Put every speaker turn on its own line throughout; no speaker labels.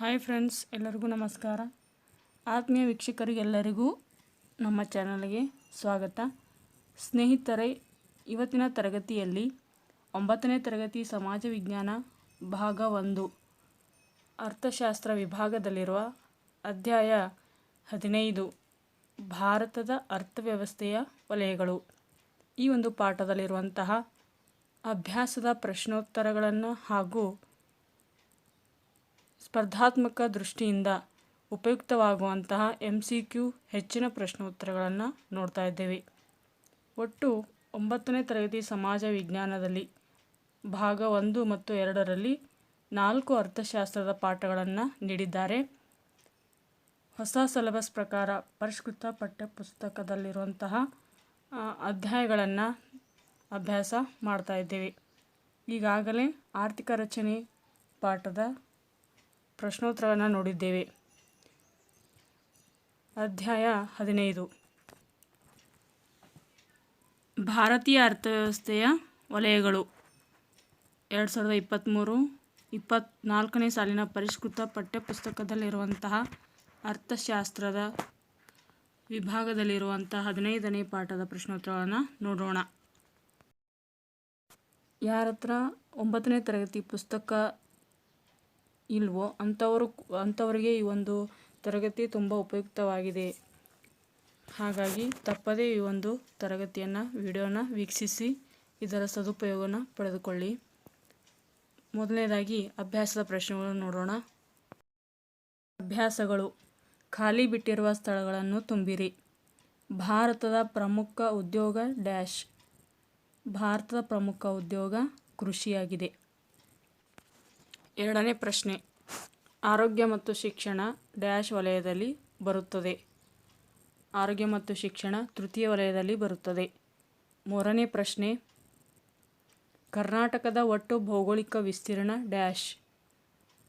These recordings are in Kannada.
ಹಾಯ್ ಫ್ರೆಂಡ್ಸ್, ಎಲ್ಲರಿಗೂ ನಮಸ್ಕಾರ. ಆತ್ಮೀಯ ವೀಕ್ಷಕರಿಗೆಲ್ಲರಿಗೂ ನಮ್ಮ ಚಾನಲ್ಗೆ ಸ್ವಾಗತ. ಸ್ನೇಹಿತರೆ, ಇವತ್ತಿನ ತರಗತಿಯಲ್ಲಿ ಒಂಬತ್ತನೇ ತರಗತಿ ಸಮಾಜ ವಿಜ್ಞಾನ ಭಾಗ ಒಂದು, ಅರ್ಥಶಾಸ್ತ್ರ ವಿಭಾಗದಲ್ಲಿರುವ ಅಧ್ಯಾಯ ಹದಿನೈದು, ಭಾರತದ ಅರ್ಥವ್ಯವಸ್ಥೆಯ ವಲಯಗಳು. ಈ ಒಂದು ಪಾಠದಲ್ಲಿರುವಂತಹ ಅಭ್ಯಾಸದ ಪ್ರಶ್ನೋತ್ತರಗಳನ್ನು ಹಾಗೂ ಸ್ಪರ್ಧಾತ್ಮಕ ದೃಷ್ಟಿಯಿಂದ ಉಪಯುಕ್ತವಾಗುವಂತಹ ಎಂ ಸಿ ಕ್ಯೂ ಹೆಚ್ಚಿನ ಪ್ರಶ್ನೋತ್ತರಗಳನ್ನು ನೋಡ್ತಾ ಇದ್ದೇವೆ. ಒಟ್ಟು ಒಂಬತ್ತನೇ ತರಗತಿ ಸಮಾಜ ವಿಜ್ಞಾನದಲ್ಲಿ ಭಾಗ ಒಂದು ಮತ್ತು ಎರಡರಲ್ಲಿ ನಾಲ್ಕು ಅರ್ಥಶಾಸ್ತ್ರದ ಪಾಠಗಳನ್ನು ನೀಡಿದ್ದಾರೆ. ಹೊಸ ಸಿಲೆಬಸ್ ಪ್ರಕಾರ ಪರಿಷ್ಕೃತ ಪಠ್ಯಪುಸ್ತಕದಲ್ಲಿರುವಂತಹ ಅಧ್ಯಾಯಗಳನ್ನು ಅಭ್ಯಾಸ ಮಾಡ್ತಾ ಇದ್ದೇವೆ. ಈಗಾಗಲೇ ಆರ್ಥಿಕ ರಚನೆ ಪಾಠದ ಪ್ರಶ್ನೋತ್ತರವನ್ನು ನೋಡಿದ್ದೇವೆ. ಅಧ್ಯಾಯ ಹದಿನೈದು. ಭಾರತೀಯ ಅರ್ಥವ್ಯವಸ್ಥೆಯ ವಲಯಗಳು. ಎರಡು ಸಾವಿರದ ಇಪ್ಪತ್ತ್ಮೂರು ಇಪ್ಪತ್ತ್ನಾಲ್ಕನೇ ಸಾಲಿನ ಪರಿಷ್ಕೃತ ಪಠ್ಯಪುಸ್ತಕದಲ್ಲಿರುವಂತಹ ಅರ್ಥಶಾಸ್ತ್ರದ ವಿಭಾಗದಲ್ಲಿರುವಂತಹ ಹದಿನೈದನೇ ಪಾಠದ ಪ್ರಶ್ನೋತ್ತರಗಳನ್ನು ನೋಡೋಣ. ಯಾರ ಹತ್ರ ಒಂಬತ್ತನೇ ತರಗತಿ ಪುಸ್ತಕ ಇಲ್ವೋ ಅಂಥವರು ಅಂಥವರಿಗೆ ಈ ಒಂದು ತರಗತಿ ತುಂಬ ಉಪಯುಕ್ತವಾಗಿದೆ. ಹಾಗಾಗಿ ತಪ್ಪದೇ ಈ ಒಂದು ತರಗತಿಯನ್ನು, ವಿಡಿಯೋನ ವೀಕ್ಷಿಸಿ, ಇದರ ಸದುಪಯೋಗನ ಪಡೆದುಕೊಳ್ಳಿ. ಮೊದಲನೇದಾಗಿ ಅಭ್ಯಾಸದ ಪ್ರಶ್ನೆಗಳನ್ನು ನೋಡೋಣ. ಅಭ್ಯಾಸಗಳು. ಖಾಲಿ ಬಿಟ್ಟಿರುವ ಸ್ಥಳಗಳನ್ನು ತುಂಬಿರಿ. ಭಾರತದ ಪ್ರಮುಖ ಉದ್ಯೋಗ ಡ್ಯಾಶ್. ಭಾರತದ ಪ್ರಮುಖ ಉದ್ಯೋಗ ಕೃಷಿಯಾಗಿದೆ. ಎರಡನೇ ಪ್ರಶ್ನೆ. ಆರೋಗ್ಯ ಮತ್ತು ಶಿಕ್ಷಣ ಡ್ಯಾಶ್ ವಲಯದಲ್ಲಿ ಬರುತ್ತದೆ. ಆರೋಗ್ಯ ಮತ್ತು ಶಿಕ್ಷಣ ತೃತೀಯ ವಲಯದಲ್ಲಿ ಬರುತ್ತದೆ. ಮೂರನೇ ಪ್ರಶ್ನೆ. ಕರ್ನಾಟಕದ ಒಟ್ಟು ಭೌಗೋಳಿಕ ವಿಸ್ತೀರ್ಣ ಡ್ಯಾಶ್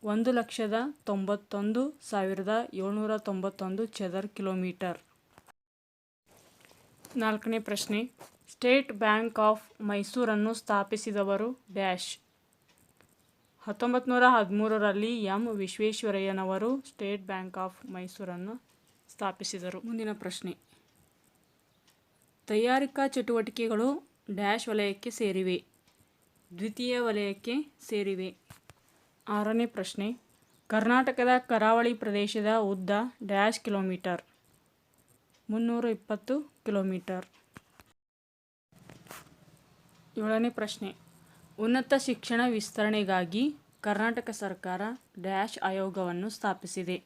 ಒಂದು ಲಕ್ಷದ ತೊಂಬತ್ತೊಂದು ಸಾವಿರದ ಏಳ್ನೂರ ತೊಂಬತ್ತೊಂದು ಚದರ್ ಕಿಲೋಮೀಟರ್. ನಾಲ್ಕನೇ ಪ್ರಶ್ನೆ. ಸ್ಟೇಟ್ ಬ್ಯಾಂಕ್ ಆಫ್ ಮೈಸೂರನ್ನು ಸ್ಥಾಪಿಸಿದವರು ಡ್ಯಾಶ್ ಹತ್ತೊಂಬತ್ತು ನೂರ ಹದಿಮೂರರಲ್ಲಿ ಎಂ ವಿಶ್ವೇಶ್ವರಯ್ಯನವರು ಸ್ಟೇಟ್ ಬ್ಯಾಂಕ್ ಆಫ್ ಮೈಸೂರನ್ನು ಸ್ಥಾಪಿಸಿದರು. ಮುಂದಿನ ಪ್ರಶ್ನೆ. ತಯಾರಿಕಾ ಚಟುವಟಿಕೆಗಳು ಡ್ಯಾಶ್ ವಲಯಕ್ಕೆ ಸೇರಿವೆ ದ್ವಿತೀಯ ವಲಯಕ್ಕೆ ಸೇರಿವೆ. ಆರನೇ ಪ್ರಶ್ನೆ. ಕರ್ನಾಟಕದ ಕರಾವಳಿ ಪ್ರದೇಶದ ಉದ್ದ ಡ್ಯಾಶ್ ಕಿಲೋಮೀಟರ್. ಮುನ್ನೂರ ಇಪ್ಪತ್ತು ಕಿಲೋಮೀಟರ್. ಏಳನೇ ಪ್ರಶ್ನೆ. ಉನ್ನತ ಶಿಕ್ಷಣ ವಿಸ್ತರಣೆಗಾಗಿ ಕರ್ನಾಟಕ ಸರ್ಕಾರ ಡ್ಯಾಶ್ ಆಯೋಗವನ್ನು ಸ್ಥಾಪಿಸಿದೆ.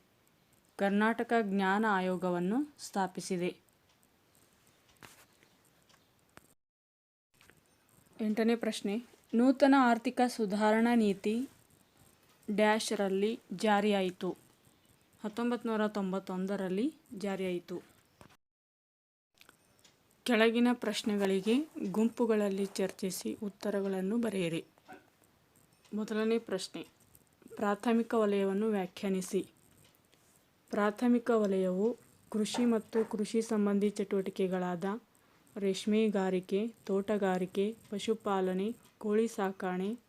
ಕರ್ನಾಟಕ ಜ್ಞಾನ ಆಯೋಗವನ್ನು ಸ್ಥಾಪಿಸಿದೆ. ಎಂಟನೇ ಪ್ರಶ್ನೆ. ನೂತನ ಆರ್ಥಿಕ ಸುಧಾರಣಾ ನೀತಿ ಡ್ಯಾಶ್ರಲ್ಲಿ ಜಾರಿಯಾಯಿತು. ಹತ್ತೊಂಬತ್ತು ನೂರ ತೊಂಬತ್ತೊಂದರಲ್ಲಿ ಜಾರಿಯಾಯಿತು. ಕೆಳಗಿನ ಪ್ರಶ್ನೆಗಳಿಗೆ ಗುಂಪುಗಳಲ್ಲಿ ಚರ್ಚಿಸಿ ಉತ್ತರಗಳನ್ನು ಬರೆಯಿರಿ. ಮೊದಲನೇ ಪ್ರಶ್ನೆ. ಪ್ರಾಥಮಿಕ ವಲಯವನ್ನು ವ್ಯಾಖ್ಯಾನಿಸಿ. ಪ್ರಾಥಮಿಕ ವಲಯವು ಕೃಷಿ ಮತ್ತು ಕೃಷಿ ಸಂಬಂಧಿ ಚಟುವಟಿಕೆಗಳಾದ ರೇಷ್ಮೆಗಾರಿಕೆ ತೋಟಗಾರಿಕೆ, ಪಶುಪಾಲನೆ, ಕೋಳಿ ಸಾಕಣೆ,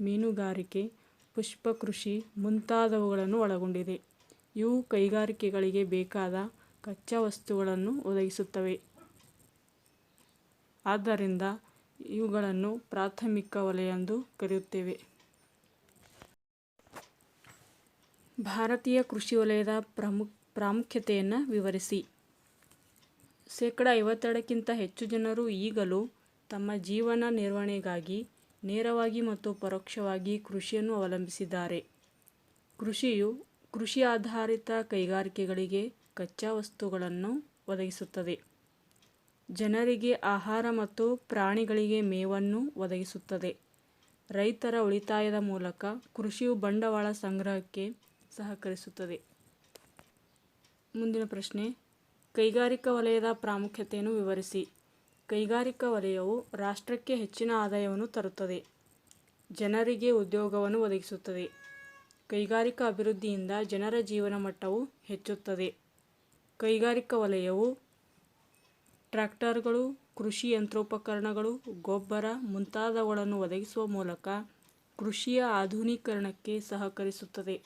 ಮೀನುಗಾರಿಕೆ, ಪುಷ್ಪ ಕೃಷಿ ಮುಂತಾದವುಗಳನ್ನು ಒಳಗೊಂಡಿದೆ. ಇವು ಕೈಗಾರಿಕೆಗಳಿಗೆ ಬೇಕಾದ ಕಚ್ಚಾ ವಸ್ತುಗಳನ್ನು ಒದಗಿಸುತ್ತವೆ. ಆದ್ದರಿಂದ ಇವುಗಳನ್ನು ಪ್ರಾಥಮಿಕ ವಲಯ ಎಂದು ಕರೆಯುತ್ತೇವೆ. ಭಾರತೀಯ ಕೃಷಿ ವಲಯದ ಪ್ರಮುಖ ಪ್ರಾಮುಖ್ಯತೆಯನ್ನು ವಿವರಿಸಿ. ಶೇಕಡ ಐವತ್ತೆರಡಕ್ಕಿಂತ ಹೆಚ್ಚು ಜನರು ಈಗಲೂ ತಮ್ಮ ಜೀವನ ನಿರ್ವಹಣೆಗಾಗಿ ನೇರವಾಗಿ ಮತ್ತು ಪರೋಕ್ಷವಾಗಿ ಕೃಷಿಯನ್ನು ಅವಲಂಬಿಸಿದ್ದಾರೆ. ಕೃಷಿಯು ಕೃಷಿ ಆಧಾರಿತ ಕೈಗಾರಿಕೆಗಳಿಗೆ ಕಚ್ಚಾ ವಸ್ತುಗಳನ್ನು ಒದಗಿಸುತ್ತದೆ. ಜನರಿಗೆ ಆಹಾರ ಮತ್ತು ಪ್ರಾಣಿಗಳಿಗೆ ಮೇವನ್ನು ಒದಗಿಸುತ್ತದೆ. ರೈತರ ಉಳಿತಾಯದ ಮೂಲಕ ಕೃಷಿಯು ಬಂಡವಾಳ ಸಂಗ್ರಹಕ್ಕೆ ಸಹಕರಿಸುತ್ತದೆ. ಮುಂದಿನ ಪ್ರಶ್ನೆ, ಕೈಗಾರಿಕಾ ವಲಯದ ಪ್ರಾಮುಖ್ಯತೆಯನ್ನು ವಿವರಿಸಿ. ಕೈಗಾರಿಕಾ ವಲಯವು ರಾಷ್ಟ್ರಕ್ಕೆ ಹೆಚ್ಚಿನ ಆದಾಯವನ್ನು ತರುತ್ತದೆ, ಜನರಿಗೆ ಉದ್ಯೋಗವನ್ನು ಒದಗಿಸುತ್ತದೆ. ಕೈಗಾರಿಕಾ ಅಭಿವೃದ್ಧಿಯಿಂದ ಜನರ ಜೀವನ ಮಟ್ಟವು ಹೆಚ್ಚುತ್ತದೆ. ಕೈಗಾರಿಕಾ ವಲಯವು ಟ್ರ್ಯಾಕ್ಟರ್ಗಳು, ಕೃಷಿ ಯಂತ್ರೋಪಕರಣಗಳು, ಗೊಬ್ಬರ ಮುಂತಾದವುಗಳನ್ನು ಒದಗಿಸುವ ಮೂಲಕ ಕೃಷಿಯ ಆಧುನೀಕರಣಕ್ಕೆ ಸಹಕರಿಸುತ್ತದೆ.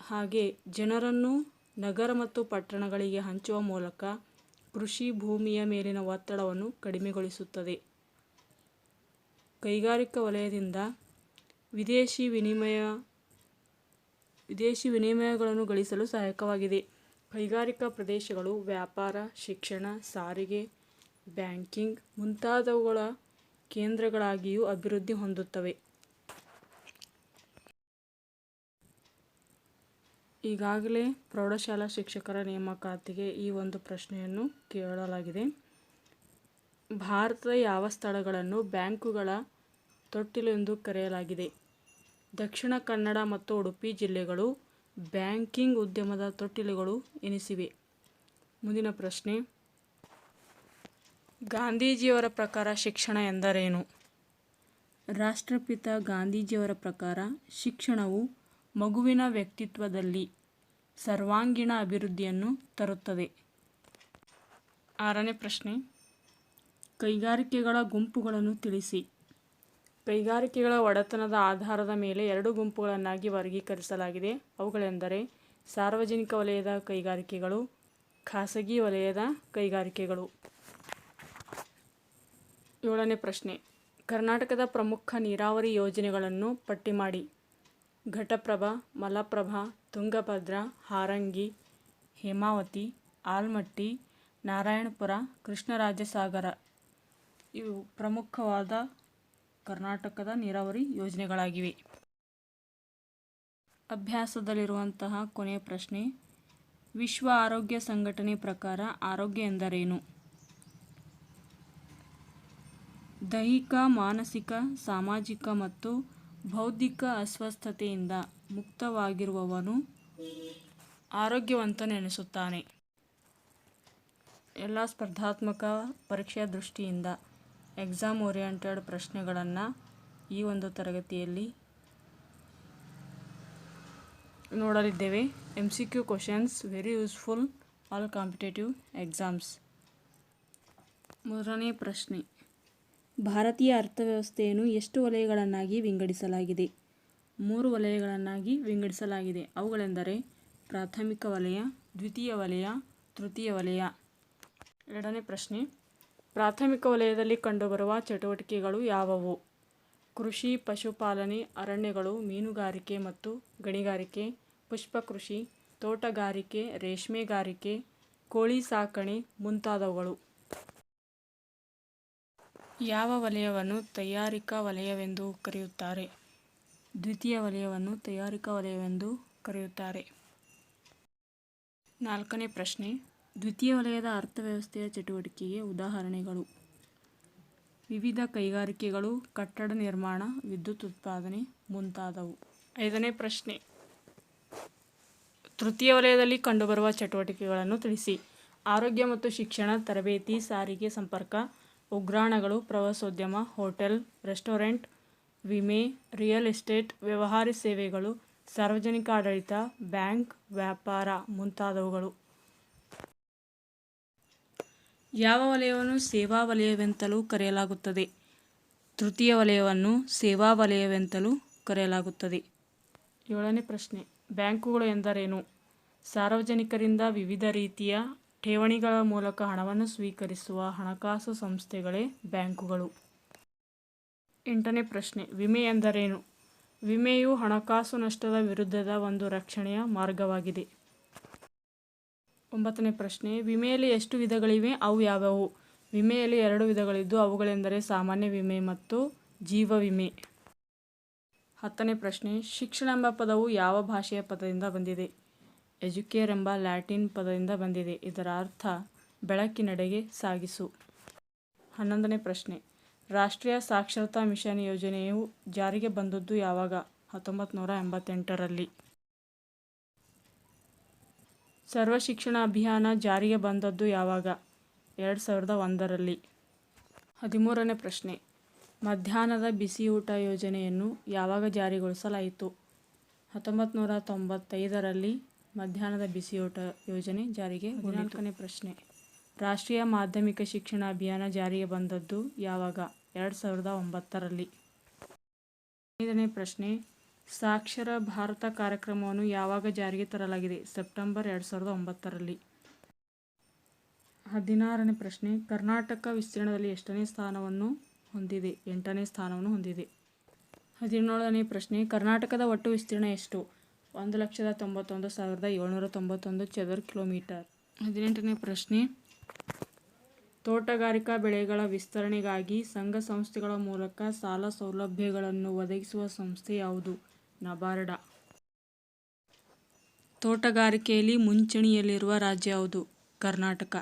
ಹಾಗೆ ಜನರನ್ನು ನಗರ ಮತ್ತು ಪಟ್ಟಣಗಳಿಗೆ ಹಂಚುವ ಮೂಲಕ ಕೃಷಿ ಭೂಮಿಯ ಮೇಲಿನ ಒತ್ತಡವನ್ನು ಕಡಿಮೆಗೊಳಿಸುತ್ತದೆ. ಕೈಗಾರಿಕಾ ವಲಯದಿಂದ ವಿದೇಶಿ ವಿನಿಮಯ, ವಿದೇಶಿ ವಿನಿಮಯಗಳನ್ನು ಗಳಿಸಲು ಸಹಾಯಕವಾಗಿದೆ. ಕೈಗಾರಿಕಾ ಪ್ರದೇಶಗಳು, ವ್ಯಾಪಾರ, ಶಿಕ್ಷಣ, ಸಾರಿಗೆ, ಬ್ಯಾಂಕಿಂಗ್ ಮುಂತಾದವುಗಳ ಕೇಂದ್ರಗಳಾಗಿಯೂ ಅಭಿವೃದ್ಧಿ ಹೊಂದುತ್ತವೆ. ಈಗಾಗಲೇ ಪ್ರೌಢಶಾಲಾ ಶಿಕ್ಷಕರ ನೇಮಕಾತಿಗೆ ಈ ಒಂದು ಪ್ರಶ್ನೆಯನ್ನು ಕೇಳಲಾಗಿದೆ. ಭಾರತದ ಯಾವ ಸ್ಥಳಗಳನ್ನು ಬ್ಯಾಂಕುಗಳ ತೊಟ್ಟಿಲು ಎಂದು ಕರೆಯಲಾಗಿದೆ. ದಕ್ಷಿಣ ಕನ್ನಡ ಮತ್ತು ಉಡುಪಿ ಜಿಲ್ಲೆಗಳು ಬ್ಯಾಂಕಿಂಗ್ ಉದ್ಯಮದ ತೊಟ್ಟಿಲುಗಳು ಎನಿಸಿವೆ. ಮುಂದಿನ ಪ್ರಶ್ನೆ. ಗಾಂಧೀಜಿಯವರ ಪ್ರಕಾರ ಶಿಕ್ಷಣ ಎಂದರೇನು? ರಾಷ್ಟ್ರಪಿತ ಗಾಂಧೀಜಿಯವರ ಪ್ರಕಾರ ಶಿಕ್ಷಣವು ಮಗುವಿನ ವ್ಯಕ್ತಿತ್ವದಲ್ಲಿ ಸರ್ವಾಂಗೀಣ ಅಭಿವೃದ್ಧಿಯನ್ನು ತರುತ್ತದೆ. ಆರನೇ ಪ್ರಶ್ನೆ. ಕೈಗಾರಿಕೆಗಳ ಗುಂಪುಗಳನ್ನು ತಿಳಿಸಿ. ಕೈಗಾರಿಕೆಗಳ ಒಡೆತನದ ಆಧಾರದ ಮೇಲೆ ಎರಡು ಗುಂಪುಗಳನ್ನಾಗಿ ವರ್ಗೀಕರಿಸಲಾಗಿದೆ. ಅವುಗಳೆಂದರೆ ಸಾರ್ವಜನಿಕ ವಲಯದ ಕೈಗಾರಿಕೆಗಳು, ಖಾಸಗಿ ವಲಯದ ಕೈಗಾರಿಕೆಗಳು. ಏಳನೇ ಪ್ರಶ್ನೆ. ಕರ್ನಾಟಕದ ಪ್ರಮುಖ ನೀರಾವರಿ ಯೋಜನೆಗಳನ್ನು ಪಟ್ಟಿ ಮಾಡಿ. ಘಟಪ್ರಭಾ, ಮಲಪ್ರಭಾ, ತುಂಗಭದ್ರಾ, ಹಾರಂಗಿ, ಹೇಮಾವತಿ, ಆಲ್ಮಟ್ಟಿ, ನಾರಾಯಣಪುರ, ಕೃಷ್ಣರಾಜಸಾಗರ. ಇವು ಪ್ರಮುಖವಾದ ಕರ್ನಾಟಕದ ನೀರಾವರಿ ಯೋಜನೆಗಳಾಗಿವೆ. ಅಭ್ಯಾಸದಲ್ಲಿರುವಂತಹ ಕೊನೆಯ ಪ್ರಶ್ನೆ, ವಿಶ್ವ ಆರೋಗ್ಯ ಸಂಘಟನೆ ಪ್ರಕಾರ ಆರೋಗ್ಯ ಎಂದರೇನು? ದೈಹಿಕ, ಮಾನಸಿಕ, ಸಾಮಾಜಿಕ ಮತ್ತು ಬೌದ್ಧಿಕ ಅಸ್ವಸ್ಥತೆಯಿಂದ ಮುಕ್ತವಾಗಿರುವವನು ಆರೋಗ್ಯವಂತನೆನಿಸುತ್ತಾನೆ ಎಲ್ಲ ಸ್ಪರ್ಧಾತ್ಮಕ ಪರೀಕ್ಷೆಯ ದೃಷ್ಟಿಯಿಂದ ಎಕ್ಸಾಮ್ ಓರಿಯೆಂಟೆಡ್ ಪ್ರಶ್ನೆಗಳನ್ನು ಈ ಒಂದು ತರಗತಿಯಲ್ಲಿ ನೋಡಲಿದ್ದೇವೆ. M C Q questions very useful all competitive exams ಮೂರನೇ ಪ್ರಶ್ನೆ. ಭಾರತೀಯ ಅರ್ಥವ್ಯವಸ್ಥೆಯನ್ನು ಎಷ್ಟು ವಲಯಗಳನ್ನಾಗಿ ವಿಂಗಡಿಸಲಾಗಿದೆ? ಮೂರು ವಲಯಗಳನ್ನಾಗಿ ವಿಂಗಡಿಸಲಾಗಿದೆ. ಅವುಗಳೆಂದರೆ ಪ್ರಾಥಮಿಕ ವಲಯ, ದ್ವಿತೀಯ ವಲಯ, ತೃತೀಯ ವಲಯ. ಎರಡನೇ ಪ್ರಶ್ನೆ. ಪ್ರಾಥಮಿಕ ವಲಯದಲ್ಲಿ ಕಂಡುಬರುವ ಚಟುವಟಿಕೆಗಳು ಯಾವುವು? ಕೃಷಿ, ಪಶುಪಾಲನೆ, ಅರಣ್ಯಗಳು, ಮೀನುಗಾರಿಕೆ ಮತ್ತು ಗಣಿಗಾರಿಕೆ ಪುಷ್ಪ ಕೃಷಿ ತೋಟಗಾರಿಕೆ, ರೇಷ್ಮೆಗಾರಿಕೆ, ಕೋಳಿ ಸಾಕಣೆ ಮುಂತಾದವುಗಳು. ಯಾವ ವಲಯವನ್ನು ತಯಾರಿಕಾ ವಲಯವೆಂದು ಕರೆಯುತ್ತಾರೆ? ದ್ವಿತೀಯ ವಲಯವನ್ನು ತಯಾರಿಕಾ ವಲಯವೆಂದು ಕರೆಯುತ್ತಾರೆ. ನಾಲ್ಕನೇ ಪ್ರಶ್ನೆ ದ್ವಿತೀಯ ವಲಯದ ಅರ್ಥವ್ಯವಸ್ಥೆಯ ಚಟುವಟಿಕೆಗೆ ಉದಾಹರಣೆಗಳು. ವಿವಿಧ ಕೈಗಾರಿಕೆಗಳು, ಕಟ್ಟಡ ನಿರ್ಮಾಣ, ವಿದ್ಯುತ್ ಉತ್ಪಾದನೆ ಮುಂತಾದವು. ಐದನೇ ಪ್ರಶ್ನೆ. ತೃತೀಯ ವಲಯದಲ್ಲಿ ಕಂಡುಬರುವ ಚಟುವಟಿಕೆಗಳನ್ನು ತಿಳಿಸಿ. ಆರೋಗ್ಯ ಮತ್ತು ಶಿಕ್ಷಣ, ತರಬೇತಿ, ಸಾರಿಗೆ ಸಂಪರ್ಕ, ಉಗ್ರಾಣಗಳು, ಪ್ರವಾಸೋದ್ಯಮ, ಹೋಟೆಲ್, ರೆಸ್ಟೋರೆಂಟ್, ವಿಮೆ, ರಿಯಲ್ ಎಸ್ಟೇಟ್, ವ್ಯವಹಾರ ಸೇವೆಗಳು, ಸಾರ್ವಜನಿಕ ಆಡಳಿತ, ಬ್ಯಾಂಕ್, ವ್ಯಾಪಾರ ಮುಂತಾದವುಗಳು. ಯಾವ ವಲಯವನ್ನು ಸೇವಾ ವಲಯವೆಂತಲೂ ಕರೆಯಲಾಗುತ್ತದೆ. ತೃತೀಯ ವಲಯವನ್ನು ಸೇವಾ ವಲಯವೆಂತಲೂ ಕರೆಯಲಾಗುತ್ತದೆ. ಏಳನೇ ಪ್ರಶ್ನೆ. ಬ್ಯಾಂಕುಗಳು ಎಂದರೇನು? ಸಾರ್ವಜನಿಕರಿಂದ ವಿವಿಧ ರೀತಿಯ ಠೇವಣಿಗಳ ಮೂಲಕ ಹಣವನ್ನು ಸ್ವೀಕರಿಸುವ ಹಣಕಾಸು ಸಂಸ್ಥೆಗಳೇ ಬ್ಯಾಂಕುಗಳು. ಎಂಟನೇ ಪ್ರಶ್ನೆ. ವಿಮೆ ಎಂದರೇನು? ವಿಮೆಯು ಹಣಕಾಸು ನಷ್ಟದ ವಿರುದ್ಧದ ಒಂದು ರಕ್ಷಣೆಯ ಮಾರ್ಗವಾಗಿದೆ. ಒಂಬತ್ತನೇ ಪ್ರಶ್ನೆ, ವಿಮೆಯಲ್ಲಿ ಎಷ್ಟು ವಿಧಗಳಿವೆ? ಅವು ಯಾವುವು? ವಿಮೆಯಲ್ಲಿ ಎರಡು ವಿಧಗಳಿದ್ದು, ಅವುಗಳೆಂದರೆ ಸಾಮಾನ್ಯ ವಿಮೆ ಮತ್ತು ಜೀವ ವಿಮೆ. ಹತ್ತನೇ ಪ್ರಶ್ನೆ, ಶಿಕ್ಷಣ ಎಂಬ ಪದವು ಯಾವ ಭಾಷೆಯ ಪದದಿಂದ ಬಂದಿದೆ? ಎಜುಕೇರ್ ಎಂಬ ಲ್ಯಾಟಿನ್ ಪದದಿಂದ ಬಂದಿದೆ. ಇದರ ಅರ್ಥ, ಬೆಳಕಿನಡೆಗೆ ಸಾಗಿಸು. ಹನ್ನೊಂದನೇ ಪ್ರಶ್ನೆ, ರಾಷ್ಟ್ರೀಯ ಸಾಕ್ಷರತಾ ಮಿಷನ್ ಯೋಜನೆಯು ಜಾರಿಗೆ ಬಂದದ್ದು ಯಾವಾಗ? ಹತ್ತೊಂಬತ್ತು ನೂರ ಎಂಬತ್ತೆಂಟರಲ್ಲಿ. ಸರ್ವ ಶಿಕ್ಷಣ ಅಭಿಯಾನ ಜಾರಿಗೆ ಬಂದದ್ದು ಯಾವಾಗ? ಎರಡು ಸಾವಿರದ ಒಂದರಲ್ಲಿ. ಹದಿಮೂರನೇ ಪ್ರಶ್ನೆ. ಮಧ್ಯಾಹ್ನದ ಬಿಸಿಯೂಟ ಯೋಜನೆಯನ್ನು ಯಾವಾಗ ಜಾರಿಗೊಳಿಸಲಾಯಿತು? ಹತ್ತೊಂಬತ್ತು ನೂರ ತೊಂಬತ್ತೈದರಲ್ಲಿ ಮಧ್ಯಾಹ್ನದ ಬಿಸಿಯೂಟ ಯೋಜನೆ ಜಾರಿಗೆ ಹದಿನಾಲ್ಕನೇ ಪ್ರಶ್ನೆ. ರಾಷ್ಟ್ರೀಯ ಮಾಧ್ಯಮಿಕ ಶಿಕ್ಷಣ ಅಭಿಯಾನ ಜಾರಿಗೆ ಬಂದದ್ದು ಯಾವಾಗ? ಎರಡು ಸಾವಿರದ ಒಂಬತ್ತರಲ್ಲಿ. ಐದನೇ ಪ್ರಶ್ನೆ. ಸಾಕ್ಷರ ಭಾರತ ಕಾರ್ಯಕ್ರಮವನ್ನು ಯಾವಾಗ ಜಾರಿಗೆ ತರಲಾಗಿದೆ? ಸೆಪ್ಟೆಂಬರ್ ಎರಡು ಸಾವಿರದ ಒಂಬತ್ತರಲ್ಲಿ. ಹದಿನಾರನೇ ಪ್ರಶ್ನೆ. ಕರ್ನಾಟಕ ವಿಸ್ತೀರ್ಣದಲ್ಲಿ ಎಷ್ಟನೇ ಸ್ಥಾನವನ್ನು ಹೊಂದಿದೆ? ಎಂಟನೇ ಸ್ಥಾನವನ್ನು ಹೊಂದಿದೆ. ಹದಿನೇಳನೇ ಪ್ರಶ್ನೆ. ಕರ್ನಾಟಕದ ಒಟ್ಟು ವಿಸ್ತೀರ್ಣ ಎಷ್ಟು? ಒಂದು ಲಕ್ಷದ ತೊಂಬತ್ತೊಂದು ಸಾವಿರದ ಏಳ್ನೂರ ತೊಂಬತ್ತೊಂದು ಚದರ ಕಿಲೋಮೀಟರ್. ಹದಿನೆಂಟನೇ ಪ್ರಶ್ನೆ. ತೋಟಗಾರಿಕಾ ಬೆಳೆಗಳ ವಿಸ್ತರಣೆಗಾಗಿ ಸಂಘ ಸಂಸ್ಥೆಗಳ ಮೂಲಕ ಸಾಲ ಸೌಲಭ್ಯಗಳನ್ನು ಒದಗಿಸುವ ಸಂಸ್ಥೆ ಯಾವುದು? ನಬಾರ್ಡ. ತೋಟಗಾರಿಕೆಯಲ್ಲಿ ಮುಂಚೂಣಿಯಲ್ಲಿರುವ ರಾಜ್ಯ ಯಾವುದು? ಕರ್ನಾಟಕ.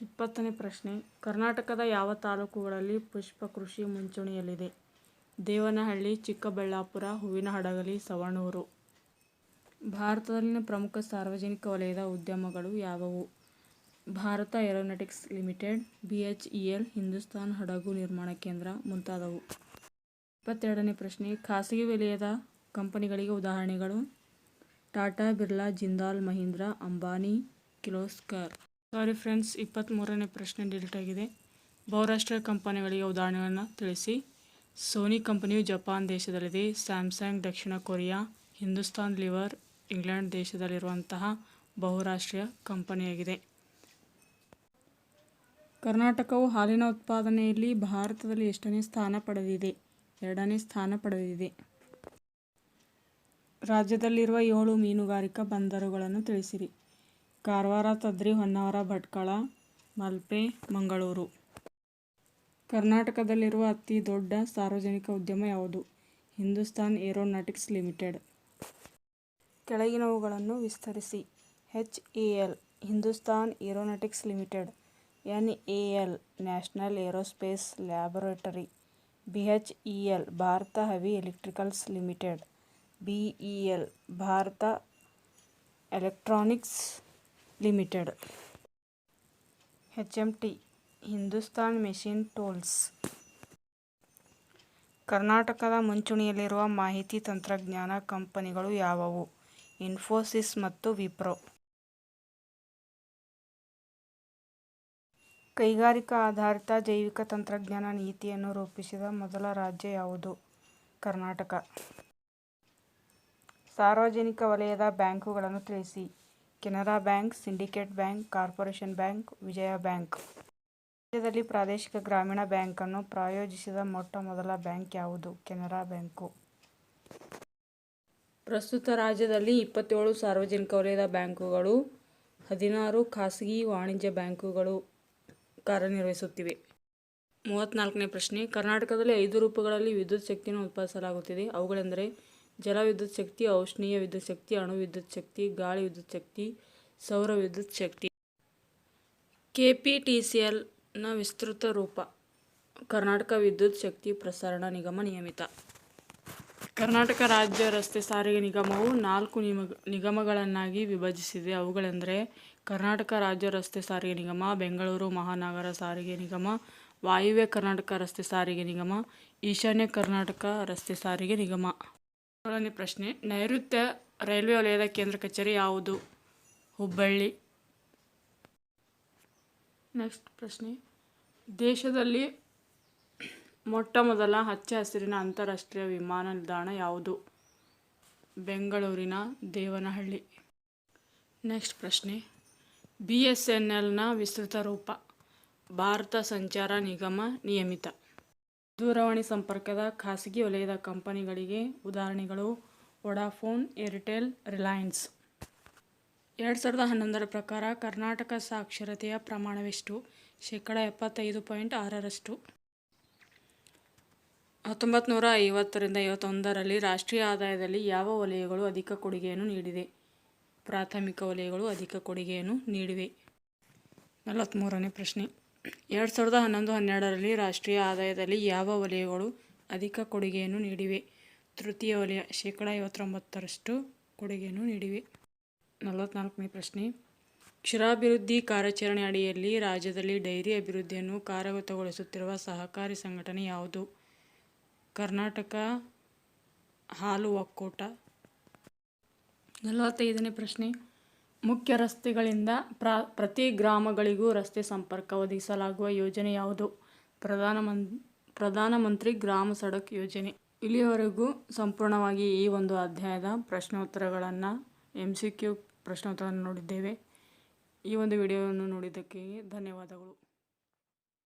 ಇಪ್ಪತ್ತನೇ ಪ್ರಶ್ನೆ. ಕರ್ನಾಟಕದ ಯಾವ ತಾಲೂಕುಗಳಲ್ಲಿ ಪುಷ್ಪ ಕೃಷಿ ಮುಂಚೂಣಿಯಲ್ಲಿದೆ? ದೇವನಹಳ್ಳಿ, ಚಿಕ್ಕಬಳ್ಳಾಪುರ, ಹೂವಿನಹಡಗಲಿ, ಸವಣೂರು. ಭಾರತದಲ್ಲಿನ ಪ್ರಮುಖ ಸಾರ್ವಜನಿಕ ವಲಯದ ಉದ್ಯಮಗಳು ಯಾವುವು? Bharat aeronautics limited B H E L Hindustan ಹಡಗು ನಿರ್ಮಾಣ ಕೇಂದ್ರ ಮುಂತಾದವು. ಇಪ್ಪತ್ತೆರಡನೇ ಪ್ರಶ್ನೆ, ಖಾಸಗಿ ವಲಯದ ಕಂಪನಿಗಳಿಗೆ ಉದಾಹರಣೆಗಳು. ಟಾಟಾ ಬಿರ್ಲಾ, ಜಿಂದಾಲ್, ಮಹೀಂದ್ರ, ಅಂಬಾನಿ ಕಿಲೋಸ್ಕರ್ ಸಾರಿ ಫ್ರೆಂಡ್ಸ್, ಇಪ್ಪತ್ತ್ಮೂರನೇ ಪ್ರಶ್ನೆ ಡಿಲೀಟ್ ಆಗಿದೆ. ಬಹುರಾಷ್ಟ್ರೀಯ ಕಂಪನಿಗಳಿಗೆ ಉದಾಹರಣೆಗಳನ್ನು ತಿಳಿಸಿ. ಸೋನಿ ಕಂಪನಿಯು ಜಪಾನ್ ದೇಶದಲ್ಲಿದೆ. ಸ್ಯಾಮ್ಸಂಗ್, ದಕ್ಷಿಣ ಕೊರಿಯಾ, ಹಿಂದೂಸ್ತಾನ್, ಲಿವರ್, ಇಂಗ್ಲೆಂಡ್ ದೇಶದಲ್ಲಿರುವಂತಹ ಬಹುರಾಷ್ಟ್ರೀಯ ಕಂಪನಿಯಾಗಿದೆ. ಕರ್ನಾಟಕವು ಹಾಲಿನ ಉತ್ಪಾದನೆಯಲ್ಲಿ ಭಾರತದಲ್ಲಿ ಎಷ್ಟನೇ ಸ್ಥಾನ ಪಡೆದಿದೆ? ಎರಡನೇ ಸ್ಥಾನ ಪಡೆದಿದೆ. ರಾಜ್ಯದಲ್ಲಿರುವ ಏಳು ಮೀನುಗಾರಿಕಾ ಬಂದರುಗಳನ್ನು ತಿಳಿಸಿರಿ. ಕಾರವಾರ, ತದ್ರಿ, ಹೊನ್ನಾವರ, ಭಟ್ಕಳ, ಮಲ್ಪೆ, ಮಂಗಳೂರು. ಕರ್ನಾಟಕದಲ್ಲಿರುವ ಅತಿ ದೊಡ್ಡ ಸಾರ್ವಜನಿಕ ಉದ್ಯಮ ಯಾವುದು? Hindustan aeronautics limited. ಕೆಳಗಿನವುಗಳನ್ನು ವಿಸ್ತರಿಸಿ. H A L, Hindustan aeronautics limited. N A L, national aerospace laboratory. B H E L Bharat heavy electricals limited, B E L, Bharat electronics limited. H M T Hindustan machine tools. ಕರ್ನಾಟಕದ ಮುಂಚೂಣಿಯಲ್ಲಿರುವ ಮಾಹಿತಿ ತಂತ್ರಜ್ಞಾನ ಕಂಪನಿಗಳು ಯಾವುವು? ಇನ್ಫೋಸಿಸ್ ಮತ್ತು ವಿಪ್ರೋ. ಕೈಗಾರಿಕಾ ಆಧಾರಿತ ಜೈವಿಕ ತಂತ್ರಜ್ಞಾನ ನೀತಿಯನ್ನು ರೂಪಿಸಿದ ಮೊದಲ ರಾಜ್ಯ ಯಾವುದು? ಕರ್ನಾಟಕ. ಸಾರ್ವಜನಿಕ ವಲಯದ ಬ್ಯಾಂಕುಗಳನ್ನು ತಿಳಿಸಿ. Canara bank, syndicate bank, corporation bank, Vijaya bank. ರಾಜ್ಯದಲ್ಲಿ ಪ್ರಾದೇಶಿಕ ಗ್ರಾಮೀಣ ಬ್ಯಾಂಕನ್ನು ಪ್ರಾಯೋಜಿಸಿದ ಮೊಟ್ಟ ಮೊದಲ ಬ್ಯಾಂಕ್ ಯಾವುದು? ಕೆನರಾ ಬ್ಯಾಂಕು. ಪ್ರಸ್ತುತ ರಾಜ್ಯದಲ್ಲಿ ಇಪ್ಪತ್ತೇಳು ಸಾರ್ವಜನಿಕ ವಲಯದ ಬ್ಯಾಂಕುಗಳು, ಹದಿನಾರು ಖಾಸಗಿ ವಾಣಿಜ್ಯ ಬ್ಯಾಂಕುಗಳು ಕಾರ್ಯನಿರ್ವಹಿಸುತ್ತಿವೆ. ಮೂವತ್ತ್ನಾಲ್ಕನೇ ಪ್ರಶ್ನೆ, ಕರ್ನಾಟಕದಲ್ಲಿ ಐದು ರೂಪಗಳಲ್ಲಿ ವಿದ್ಯುತ್ ಶಕ್ತಿಯನ್ನು ಉತ್ಪಾದಿಸಲಾಗುತ್ತಿದೆ. ಅವುಗಳೆಂದರೆ ಜಲ ವಿದ್ಯುತ್ ಶಕ್ತಿ, ಔಷ್ಣೀಯ ವಿದ್ಯುತ್ ಶಕ್ತಿ, ಅಣು ವಿದ್ಯುತ್ ಶಕ್ತಿ, ಗಾಳಿ ವಿದ್ಯುತ್ ಶಕ್ತಿ, ಸೌರ ವಿದ್ಯುತ್ ಶಕ್ತಿ. ಕೆ ಪಿ ಟಿ ಸಿ ಎಲ್ನ ವಿಸ್ತೃತ ರೂಪ, ಕರ್ನಾಟಕ ವಿದ್ಯುತ್ ಶಕ್ತಿ ಪ್ರಸರಣ ನಿಗಮ ನಿಯಮಿತ. ಕರ್ನಾಟಕ ರಾಜ್ಯ ರಸ್ತೆ ಸಾರಿಗೆ ನಿಗಮವು ನಾಲ್ಕು ನಿಮ, ನಿಗಮಗಳನ್ನಾಗಿ ವಿಭಜಿಸಿದೆ. ಅವುಗಳೆಂದರೆ ಕರ್ನಾಟಕ ರಾಜ್ಯ ರಸ್ತೆ ಸಾರಿಗೆ ನಿಗಮ, ಬೆಂಗಳೂರು ಮಹಾನಗರ ಸಾರಿಗೆ ನಿಗಮ, ವಾಯುವ್ಯ ಕರ್ನಾಟಕ ರಸ್ತೆ ಸಾರಿಗೆ ನಿಗಮ, ಈಶಾನ್ಯ ಕರ್ನಾಟಕ ರಸ್ತೆ ಸಾರಿಗೆ ನಿಗಮ. ಮೊದಲನೇ ಪ್ರಶ್ನೆ, ನೈಋತ್ಯ ರೈಲ್ವೆ ವಲಯದ ಕೇಂದ್ರ ಕಚೇರಿ ಯಾವುದು? ಹುಬ್ಬಳ್ಳಿ. ನೆಕ್ಸ್ಟ್ ಪ್ರಶ್ನೆ, ದೇಶದಲ್ಲಿ ಮೊಟ್ಟ ಮೊದಲ ಹಚ್ಚ ಹಸಿರಿನ ಅಂತಾರಾಷ್ಟ್ರೀಯ ವಿಮಾನ ನಿಲ್ದಾಣ ಯಾವುದು? ಬೆಂಗಳೂರಿನ ದೇವನಹಳ್ಳಿ. ನೆಕ್ಸ್ಟ್ ಪ್ರಶ್ನೆ. ಬಿ ಎಸ್ ಎನ್ ಎಲ್ನ ವಿಸ್ತೃತ ರೂಪ. ಭಾರತ ಸಂಚಾರ ನಿಗಮ ನಿಯಮಿತ. ದೂರವಾಣಿ ಸಂಪರ್ಕದ ಖಾಸಗಿ ವಲಯದ ಕಂಪನಿಗಳಿಗೆ ಉದಾಹರಣೆಗಳು ವೊಡಾಫೋನ್, ಏರ್ಟೆಲ್, ರಿಲಯನ್ಸ್. ಎರಡು ಸಾವಿರದ ಹನ್ನೊಂದರ ಪ್ರಕಾರ ಕರ್ನಾಟಕ ಸಾಕ್ಷರತೆಯ ಪ್ರಮಾಣವೆಷ್ಟು? ಶೇಕಡ ಎಪ್ಪತ್ತೈದು ಪಾಯಿಂಟ್ ಆರರಷ್ಟು. ಹತ್ತೊಂಬತ್ತು ನೂರ ಐವತ್ತರಿಂದ ಐವತ್ತೊಂದರಲ್ಲಿ ರಾಷ್ಟ್ರೀಯ ಆದಾಯದಲ್ಲಿ ಯಾವ ವಲಯಗಳು ಅಧಿಕ ಕೊಡುಗೆಯನ್ನು ನೀಡಿದೆ ಪ್ರಾಥಮಿಕ ವಲಯಗಳು ಅಧಿಕ ಕೊಡುಗೆಯನ್ನು ನೀಡಿವೆ. ನಲವತ್ತ್ಮೂರನೇ ಪ್ರಶ್ನೆ. ಎರಡು ಸಾವಿರದ ಹನ್ನೊಂದು ಹನ್ನೆರಡರಲ್ಲಿ ರಾಷ್ಟ್ರೀಯ ಆದಾಯದಲ್ಲಿ ಯಾವ ವಲಯಗಳು ಅಧಿಕ ಕೊಡುಗೆಯನ್ನು ನೀಡಿವೆ? ತೃತೀಯ ವಲಯ ಶೇಕಡ ಐವತ್ತೊಂಬತ್ತರಷ್ಟು ಕೊಡುಗೆಯನ್ನು ನೀಡಿವೆ. ನಲವತ್ತ್ನಾಲ್ಕನೇ ಪ್ರಶ್ನೆ. ಕ್ಷೀರಾಭಿವೃದ್ಧಿ ಕಾರ್ಯಾಚರಣೆ ಅಡಿಯಲ್ಲಿ ರಾಜ್ಯದಲ್ಲಿ ಡೈರಿ ಅಭಿವೃದ್ಧಿಯನ್ನು ಕಾರ್ಯಗತಗೊಳಿಸುತ್ತಿರುವ ಸಹಕಾರಿ ಸಂಘಟನೆ ಯಾವುದು? ಕರ್ನಾಟಕ ಹಾಲು ಒಕ್ಕೂಟ. ನಲವತ್ತೈದನೇ ಪ್ರಶ್ನೆ. ಮುಖ್ಯ ರಸ್ತೆಗಳಿಂದ ಪ್ರ, ಪ್ರತಿ ಗ್ರಾಮಗಳಿಗೂ ರಸ್ತೆ ಸಂಪರ್ಕ ಒದಗಿಸಲಾಗುವ ಯೋಜನೆ ಯಾವುದು? ಪ್ರಧಾನ ಮನ್ ಪ್ರಧಾನಮಂತ್ರಿ ಗ್ರಾಮ ಸಡಕ್ ಯೋಜನೆ. ಇಲ್ಲಿಯವರೆಗೂ ಸಂಪೂರ್ಣವಾಗಿ ಈ ಒಂದು ಅಧ್ಯಾಯದ ಪ್ರಶ್ನೋತ್ತರಗಳನ್ನು ಎಂ ಸಿ ಕ್ಯೂ ಪ್ರಶ್ನೋತ್ತರವನ್ನು ನೋಡಿದ್ದೇವೆ. ಈ ಒಂದು ವಿಡಿಯೋವನ್ನು ನೋಡಿದ್ದಕ್ಕೆ ಧನ್ಯವಾದಗಳು.